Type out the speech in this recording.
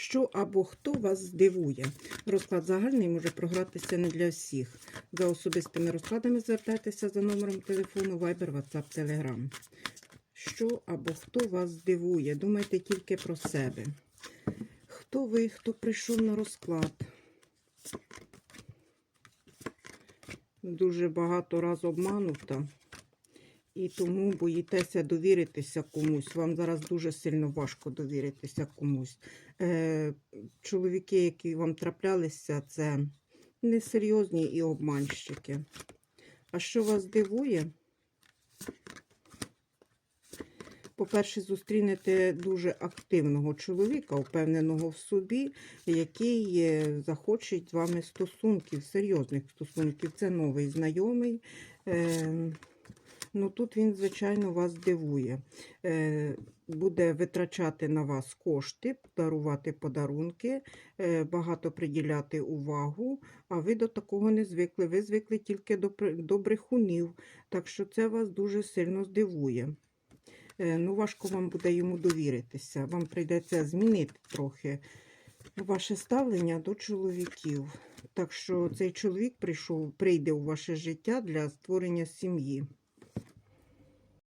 Що або хто вас здивує? Розклад загальний може програтися не для всіх. За особистими розкладами звертайтеся за номером телефону Viber, WhatsApp, Telegram. Що або хто вас здивує? Думайте тільки про себе. Хто ви, хто прийшов на розклад? Дуже багато раз обманута. І тому боїтеся довіритися комусь. Вам зараз дуже сильно важко довіритися комусь. Е, чоловіки, які вам траплялися, це несерйозні і обманщики. А що вас дивує? По-перше, зустрінете дуже активного чоловіка, впевненого в собі, який е, захоче з вами стосунків, серйозних стосунків. Це новий знайомий. Е, Ну тут він, звичайно, вас дивує. Е, буде витрачати на вас кошти, дарувати подарунки, е, багато приділяти увагу, а ви до такого не звикли. Ви звикли тільки до, брехунів, так що це вас дуже сильно здивує. Е, ну, важко вам буде йому довіритися. Вам прийдеться змінити трохи ваше ставлення до чоловіків. Так що цей чоловік прийшов, прийде у ваше життя для створення сім'ї.